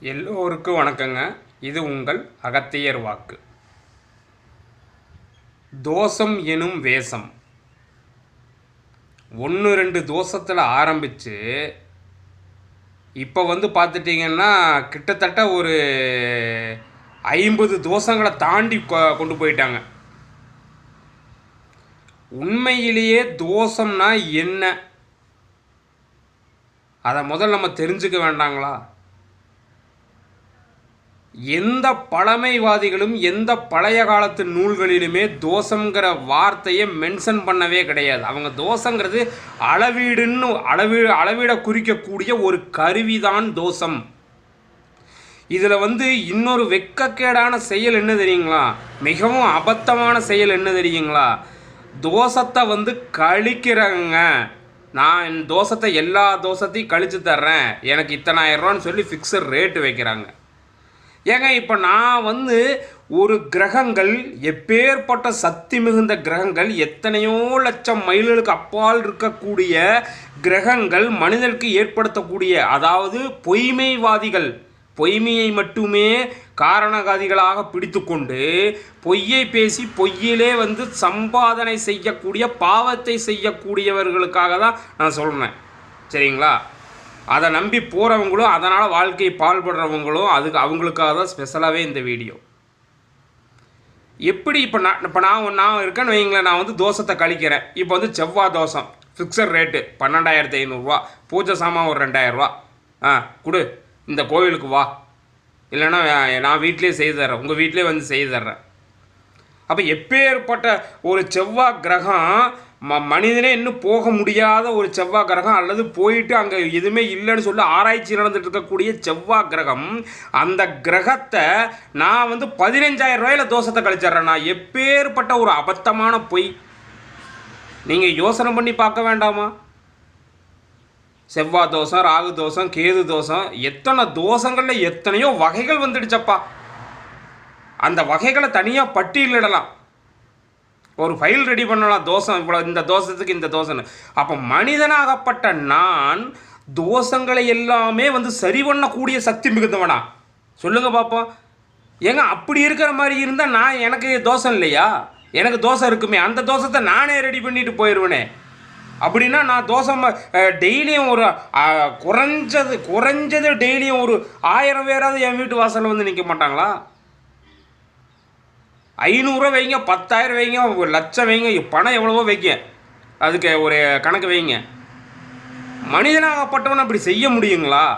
எல்லோருக்கும் வணக்கங்க. இது உங்கள் அகத்தியர் வாக்கு. தோசம் எனும் வேஷம். ஒன்று ரெண்டு தோசத்தில் ஆரம்பித்து இப்போ வந்து பார்த்துட்டிங்கன்னா கிட்டத்தட்ட ஒரு ஐம்பது தோசங்களை தாண்டி கொ- கொண்டு போயிட்டாங்க. உண்மையிலேயே தோசம்னா என்ன? அதை முதல்ல நம்ம தெரிஞ்சுக்க வேண்டாங்களா? எந்த பழமைவாதிகளும் எந்த பழைய காலத்து நூல்களிலுமே தோஷங்கிற வார்த்தையை மென்ஷன் பண்ணவே கிடையாது. அவங்க தோஷங்கிறது அளவீடுன்னு அளவீ அளவீட குறிக்கக்கூடிய ஒரு கருவிதான் தோஷம். இதில் வந்து இன்னொரு வெட்கக்கேடான செயல் என்ன தெரியுங்களா? மிகவும் அபத்தமான செயல் என்ன தெரியுங்களா? தோஷத்தை வந்து கழிக்கிறங்க. நான் என் தோசத்தை எல்லா தோசத்தையும் கழிச்சு தர்றேன். எனக்கு இத்தனாயிரம் ரூபான்னு சொல்லி ஃபிக்ஸட் ரேட்டு வைக்கிறாங்க. ஏங்க இப்போ நான் வந்து ஒரு கிரகங்கள் எப்பேற்பட்ட சக்தி மிகுந்த கிரகங்கள் எத்தனையோ லட்சம் மைல்களுக்கு அப்பால் இருக்கக்கூடிய கிரகங்கள் மனிதனுக்கு ஏற்படுத்தக்கூடிய அதாவது பொய்மைவாதிகள் பொய்மையை மட்டுமே காரணகாதிகளாக பிடித்துக்கொண்டு பொய்யை பேசி பொய்யிலே வந்து சம்பாதனை செய்யக்கூடிய பாவத்தை செய்யக்கூடியவர்களுக்காக தான் நான் சொல்கிறேன் சரிங்களா? அதை நம்பி போகிறவங்களும் அதனால் வாழ்க்கையை பால்படுறவங்களும் அதுக்கு அவங்களுக்காக தான் ஸ்பெஷலாகவே இந்த வீடியோ எப்படி இப்போ நான் இப்போ நான் நான் இருக்கேன்னு வைங்களேன் நான் வந்து தோசத்தை கழிக்கிறேன். இப்போ வந்து செவ்வாய் தோசம் ஃபிக்ஸட் ரேட்டு பன்னெண்டாயிரத்து ஐநூறுரூவா பூஜை சாமான் ஒரு ரெண்டாயிரரூவா. ஆ கொடு இந்த கோவிலுக்கு வா. இல்லைன்னா நான் வீட்டிலே செய்து தர்றேன் உங்கள் வீட்டிலே வந்து செய்து தர்றேன். அப்போ எப்பேற்பட்ட ஒரு செவ்வாய் கிரகம் ம மனிதனே இன்னும் போக முடியாத ஒரு செவ்வாய் கிரகம் அல்லது போயிட்டு அங்கே எதுவுமே இல்லைன்னு சொல்லி ஆராய்ச்சி நடந்துட்டு இருக்கக்கூடிய செவ்வாய் கிரகம் அந்த கிரகத்தை நான் வந்து பதினஞ்சாயிரம் ரூபாயில் தோசத்தை கழிச்சிட்றேன். நான் எப்பேற்பட்ட ஒரு அபத்தமான பொய். நீங்கள் யோசனை பண்ணி பார்க்க வேண்டாமா? செவ்வாய் தோசம் ராகு தோசம் கேது தோசம் எத்தனை தோசங்களில் எத்தனையோ வகைகள் வந்துடுச்சப்பா. அந்த வகைகளை தனியாக பட்டியலிடலாம். ஒரு ஃபைல் ரெடி பண்ணலாம் தோசம் இவ்வளோ இந்த தோசத்துக்கு இந்த தோசைன்னு. அப்போ மனிதனாகப்பட்ட நான் தோசங்களை எல்லாமே வந்து சரி பண்ணக்கூடிய சக்தி மிகுந்தவனா? சொல்லுங்க பார்ப்போம் ஏங்க அப்படி இருக்கிற மாதிரி இருந்தால் நான் எனக்கு தோசை இல்லையா? எனக்கு தோசை இருக்குமே அந்த தோசத்தை நானே ரெடி பண்ணிட்டு போயிடுவேனே அப்படின்னா நான் தோசை டெய்லியும் ஒரு குறைஞ்சது குறைஞ்சது டெய்லியும் ஒரு ஆயிரம் பேராவது என் வீட்டு வாசலில் வந்து நிற்க மாட்டாங்களா? ஐநூறுரூவா வைங்க பத்தாயிரம் வைங்க ஒரு லட்சம் வைங்க பணம் எவ்வளவோ வைங்க. அதுக்கு ஒரு கணக்கு வைங்க. மனிதனாகப்பட்டவன் அப்படி செய்ய முடியுங்களா?